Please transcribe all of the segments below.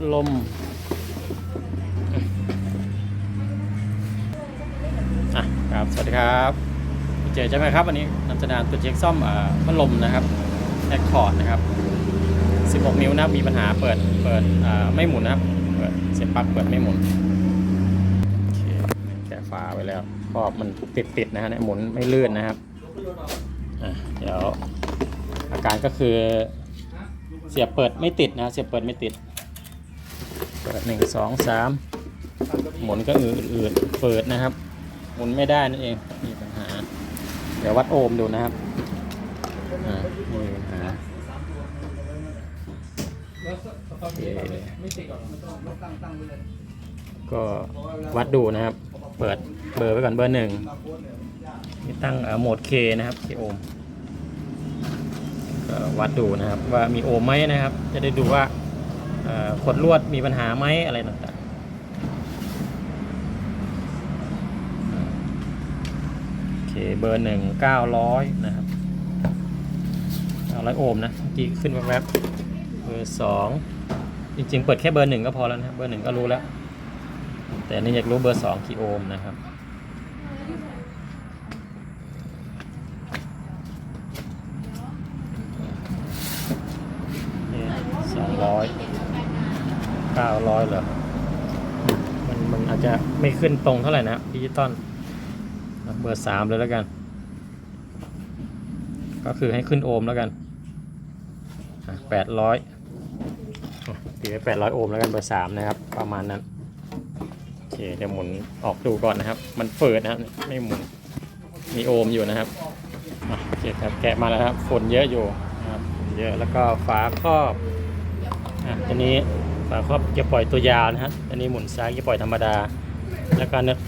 ดลม อะครับ สวัสดีครับเจอใช่ไหมครับ วันนี้นำเสนอตัวเช็คซ่อมเอ่อพัดลมนะครับแอคคอร์ดนะครับ 16 นิ้วนะมีปัญหาเปิด เปิดไม่หมุนนะครับ เปิดเสียบปลั๊กเปิดไม่หมุนโอเคแกะฝาไว้แล้วครอบมันติดติดๆนะฮะเนี่ยหมุนไม่ลื่นนะครับเดี๋ยวอาการก็คือเสียบเปิดไม่ติดนะเสียบเปิดไม่ติด เปิดหนึ่งสองสามหมุนก็อืดอืดๆเปิดนะครับ หมุนไม่ได้นั่นเองมีปัญหา เดี๋ยววัดโอห์มดูนะครับอ่ามีปัญหาก็วัดดูนะครับ เปิดเบอร์ไว้ก่อนเบอร์หนึ่งนี่ตั้งโหมด K นะครับ K โอห์มก็วัดดูนะครับว่ามีโอห์มไหมนะครับ จะได้ดูว่า ขดลวดมีปัญหาไหมอะไรต่างๆ โอเค เบอร์หนึ่งเก้าร้อยนะครับเก้าร้อยโอห์มนะเมื่อกี้ขึ้นแวบๆเบอร์สองจริงๆ เปิดแค่เบอร์หนึ่งก็พอแล้วนะ เบอร์หนึ่งก็รู้แล้ว แต่อันนี่อยากรู้เบอร์สองกี่โอห์มนะครับ สองร้อยเก้าร้อยเหรอมันมันอาจจะไม่ ขึ้นตรงเท่าไหร่นะดิจิตอลเอาเบอร์สามเลยแล้วกัน ก็คือให้ขึ้นโอห์มแล้วกันแปดร้อยตีไว้แปดร้อยโอห์มแล้วกันเบอร์สามนะครับ ประมาณนั้นโอเคเดี๋ยวหมุนออกดูก่อนนะครับ มันเปิดนะครับไม่หมุนมีโอห์มอยู่นะครับโอเคครับแกะมาแล้วครับฝนเยอะอยู่นะครับฝนเยอะแล้วก็ฝาครอบอะตัวนี้ฝาครอบเกียร์ปล่อยตัวยาวนะฮะอันนี้หมุนซ้ายเกียร์ปล่อยธรรมดา แล้วก็นึก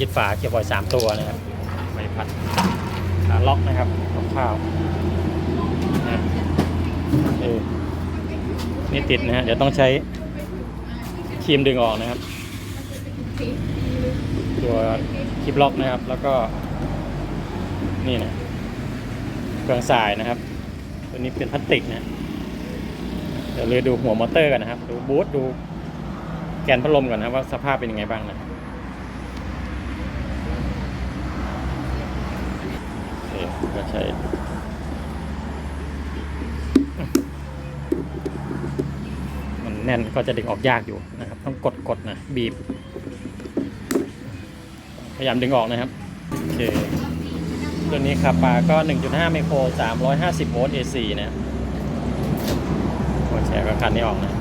ยึดฝาเกียร์ปล่อยสามตัวนะครับไม่พัดขาล็อกนะครับล็อกข้าวนะเออนี่ติดนะฮะเดี๋ยวต้องใช้ครีมดึงออกนะครับ ตัวคลิปล็อกนะครับ แล้วก็นี่นะเครื่องสายนะครับ ตัวนี้เป็นพลาสติกนะเดี๋ยวเลยดูหัวมอเตอร์กันนะครับ ดูบูทดูแกนพัดลมก่อนนะว่าสภาพเป็นยังไงบ้างนะโอเค ก็ใช้มันแน่นก็จะดึงออกยากอยู่นะครับ ต้องกดกดนะบีบ พยายามดึงออกนะครับ โอเค ตัวนี้ขับมาก็ 1.5 ไมโคร 350 โวลต์ AC นะครับแชร์ก็คันนี้ออกนะ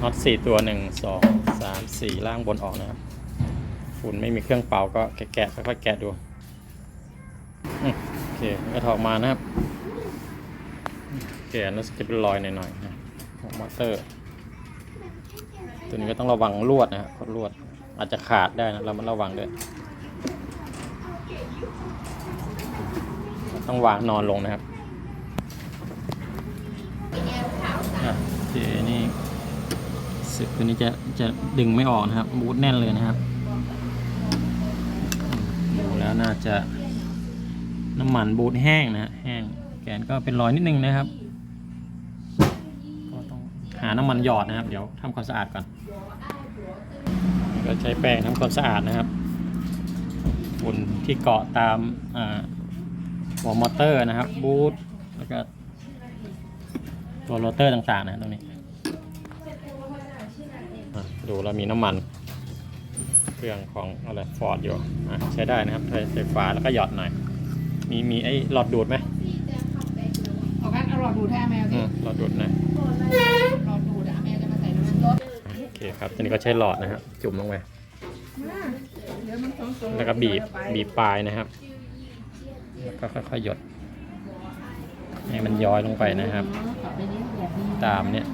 น็อตสี่ตัวหนึ่งสองสามสี่ล่างบนออกนะครับฝุ่นไม่มีเครื่องเป่าก็แกะๆค่อยๆแกะดู โอเคก็ถอดมานะครับแกะแล้วจะเป็นรอยหน่อยๆนะของมอเตอร์ ตัวนี้ก็ต้องระวังลวดนะครับลวดอาจจะขาดได้นะเรามันระวังด้วยต้องวางนอนลงนะครับโอเคนี่สึกตัวนี้จะจะดึงไม่ออกนะครับ บูทแน่นเลยนะครับดูแล้วน่าจะ น้ำมันบูทแห้งนะฮะแห้งแกนก็เป็นรอยนิดนึงนะครับก็ต้องหาน้ำมันหยอดนะครับ เดี๋ยวทำความสะอาดก่อนก็ใช้แปรงทำความสะอาดนะครับฝุ่นที่เกาะตามอ่าหัวมอเตอร์นะครับ บูทแล้วก็ตัวโรเตอร์ต่างๆนะตรงนี้อะดูแล้วมีน้ำมันเครื่องของอะไรฟอร์ดอยู่อะใช้ได้นะครับใช้ไฟฟ้าแล้วก็หยอดหน่อย มีมีไอ้หลอดดูดไหมเอากันเอาหลอดดูดให้แมวอืสิมหลอดดูดหน่อยหลอดดูดอะแมวจะมาใส่น้ำมันรถโอเคครับตัวนี้ก็ใช้หลอดนะครับจุ่มลงไปเดี๋ยวมันสองๆแล้วก็บีบบีบปลายนะครับแล้วก็ค่อยๆหยดให้มันย้อยลงไปนะครับ ขอไปเลี้ยงแบบดีตามเนี่ย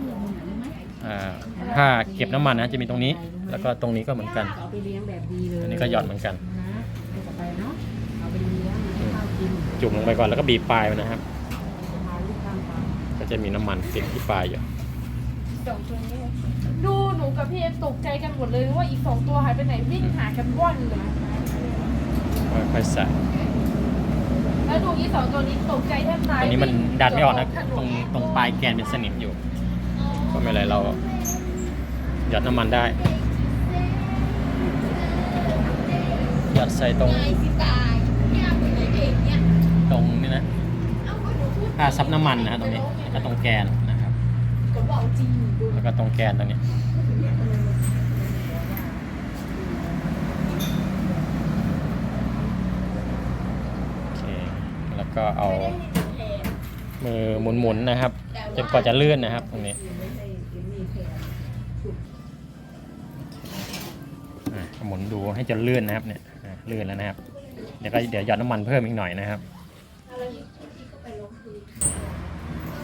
อ่าผ้าเก็บน้ำมันนะจะมีตรงนี้ แล้วก็ตรงนี้ก็เหมือนกันเอาไปเลี้ยงแบบดีเลยอันนี้ก็หย่อนเหมือนกัน นะเอากลับไปเนาะเอาไปเลี้ยงให้ข้าวกิน จุ่มลงไปก่อนแล้วก็บีบปลายมันนะครับพาลูกตามไปก็จะมีน้ำมันติดที่ปลายอยู่สองตัวนี้ดูหนูกับพี่เอฟตกใจกันหมดเลยว่าอีกสองตัวหายไปไหนวิ่งหากันว่อนเลยค่อยๆใส่แล้วดูอีสองตัวนี้ตกใจแทบตายอันนี้มันดันไม่ออกนะวิ่งตรงตรงปลายแกนเป็นสนิมอยู่ ก็ก็ไม่เป็นไรเราหยอดน้ำมันได้หยอดใส่ตรง ก็หนูพูดผ้าซับน้ำมันนะฮะตรงนี้แล้วก็ตรงแกนนะครับก็บอกจริงดูแล้วก็ตรงแกนตรงนี้โอเคแล้วก็เอามือหมุนๆนะครับจนกว่าจะเลื่อนนะครับตรงนี้อะหมุนดูให้จนเลื่อนนะครับเนี่ยอะเลื่อนแล้วนะครับ เดี๋ยวก็เดี๋ยวหยอดน้ำมันเพิ่มอีกหน่อยนะครับ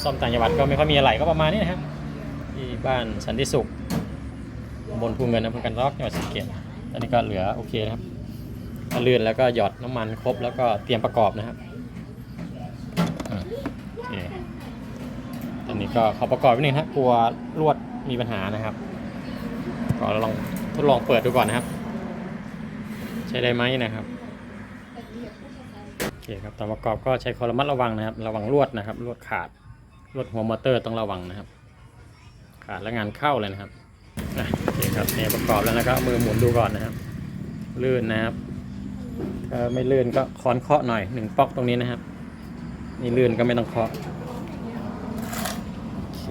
ซ่อมต่างจังหวัดก็ไม่ค่อยมีอะไรก็ประมาณนี้นะครับที่บ้านสันติสุขบนภูเงินอำเภอกันรอกจังหวัดศรีสะเกษตอนนี้ก็เหลือโอเคนะครับเลื่อนแล้วก็หยอดน้ำมันครบแล้วก็เตรียมประกอบนะครับอะโอเคตอนนี้ก็ขอประกอบไว้หนึ่งนะกลัวลวดมีปัญหานะครับก็ลองทดลองเปิดดูก่อนนะครับ ใช้ได้ไหมนะครับโอเคครับตอนประกอบก็ใช้ความระมัดระวังนะครับ ระวังลวดนะครับลวดขาด ลวดหัวมอเตอร์ต้องระวังนะครับขาดแล้วงานเข้าเลยนะครับนะโอเคครับเนี่ยประกอบแล้วนะครับมือหมุนดูก่อนนะครับลื่นนะครับถ้าไม่ลื่นก็ค้อนเคาะหน่อยหนึ่งปอกตรงนี้นะครับนี่ลื่นก็ไม่ต้องเคาะโอเค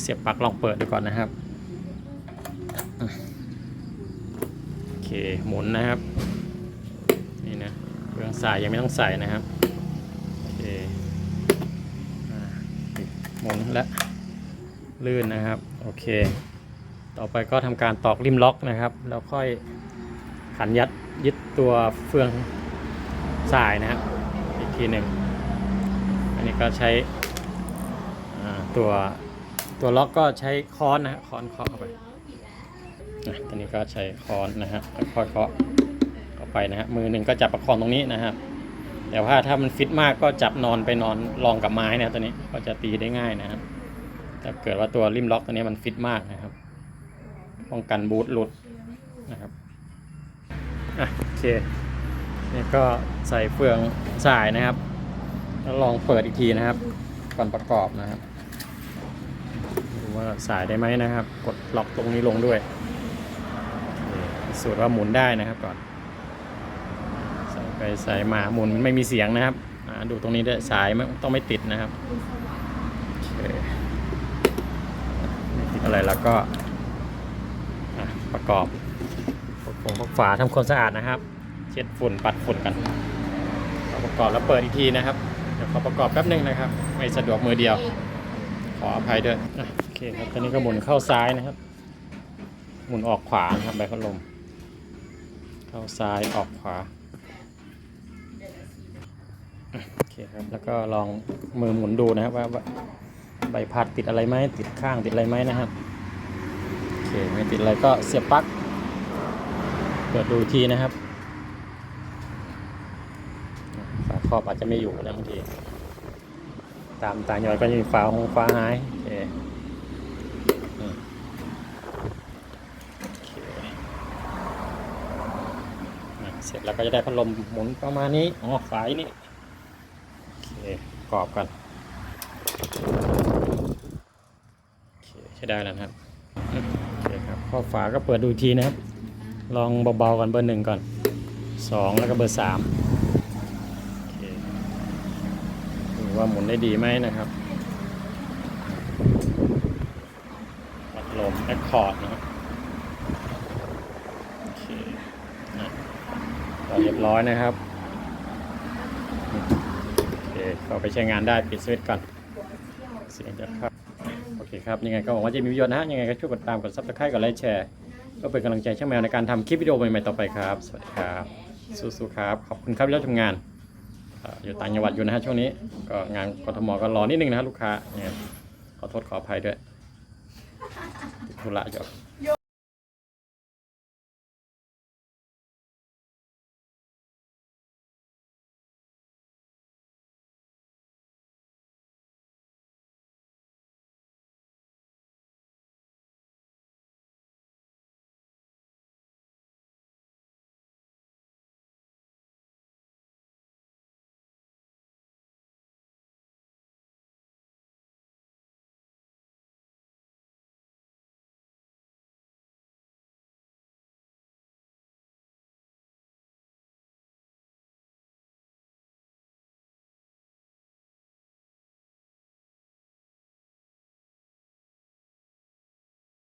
เสียบปลั๊กลองเปิดดูก่อนนะครับโอเคหมุนนะครับนี่นะเครื่องสายยังไม่ต้องใส่นะครับ โอเคอ่า หมุนและลื่นนะครับ โอเค ต่อไปก็ทำการตอกริมล็อกนะครับ แล้วค่อยขันยัดยึดตัวเฟืองสายนะครับอีกทีหนึ่งอันนี้ก็ใช้ตัวตัวล็อกก็ใช้ค้อนนะค้อนเคาะเข้าไปอะตอนนี้ก็ใช้ค้อนนะฮะค่อยๆเคาะเข้าไปนะฮะมือหนึ่งก็จับประคองตรงนี้นะครับ แต่ว่าถ้ามันฟิตมากก็จับนอนไปนอนรองกับไม้นะตัวนี้ก็จะตีได้ง่ายนะครับถ้าเกิดว่าตัวริมล็อกตัวนี้มันฟิตมากนะครับ ป้องกันบูทหลุดนะครับอะโอเคนี่ก็ใส่เฟืองสายนะครับ แล้วลองเปิดอีกทีนะครับ ก่อนประกอบนะครับดูว่าสายได้ไหมนะครับ กดล็อกตรงนี้ลงด้วยสูจน์ว่าหมุนได้นะครับก่อน ส่ไปใส่มาหมุนไม่มีเสียงนะครับดูตรงนี้ด้วยสายไม่ต้องไม่ติดนะครับโอเคไม่ติดอะไรแล้วก็ประกอบพวกฝงพวกฝาทำความสะอาดนะครับ เช็ดฝุ่นปัดฝุ่นกันประกอบแล้วเปิดอีกทีนะครับเดี๋ยวขอประกอบแป๊บหนึงนะครับ ไม่สะดวกมือเดียว ขออภัยด้วยโอเคครับตอนนี้ก็หมุนเข้าซ้ายนะครับ หมุนออกขวานะครับใบพัดลม เข้าซ้ายออกขวา โอเคครับ แล้วก็ลองมือหมุนดูนะครับว่าใบพัดติดอะไรไหมติดข้างติดอะไรไหมนะครับโอเคไม่ติดอะไรก็เสียบปลั๊กเปิดดูทีนะครับฝาครอบอาจจะไม่อยู่นะบางทีตามตางจังหวัดก็จะมีฝาของฝาหายโอเคเสร็จแล้วก็จะได้พัดลมหมุนประมาณนี้ อ๋อฝายนี่ กรอบกันโอเคใช้ได้แล้วครับโอเคครับข้อฝาก็เปิดดูทีนะครับ ลองเบาๆกันเบอร์หนึ่งก่อนสองแล้วก็เบอร์สามโอเคดูว่าหมุนได้ดีไหมนะครับปัดลมแอคคอร์ดนะครับโอเคนะเรียบร้อยนะครับ โอ เคเข้าไปใช้งานได้ปิดสวิตช์ก่อนเสียงจะเข้าโอเคครับยังไงก็หวังว่าจะมีประโยชน์นะยังไงก็ช่วยกดตามกดซับสไครต์กดไลค์แชร์ก็เป็นกำลังใจช่างแมวในการทำคลิปวิดีโอใหม่ๆต่อไปครับ สวัสดีครับ สู้ๆครับ ขอบคุณครับที่รับชมงานอยู่ต่างจังหวัดอยู่นะฮะช่วงนี้ก็งานกทมก็รอนิดนึงนะฮะลูกค้าเนี่ยขอโทษขออภัยด้วยธุระอยู่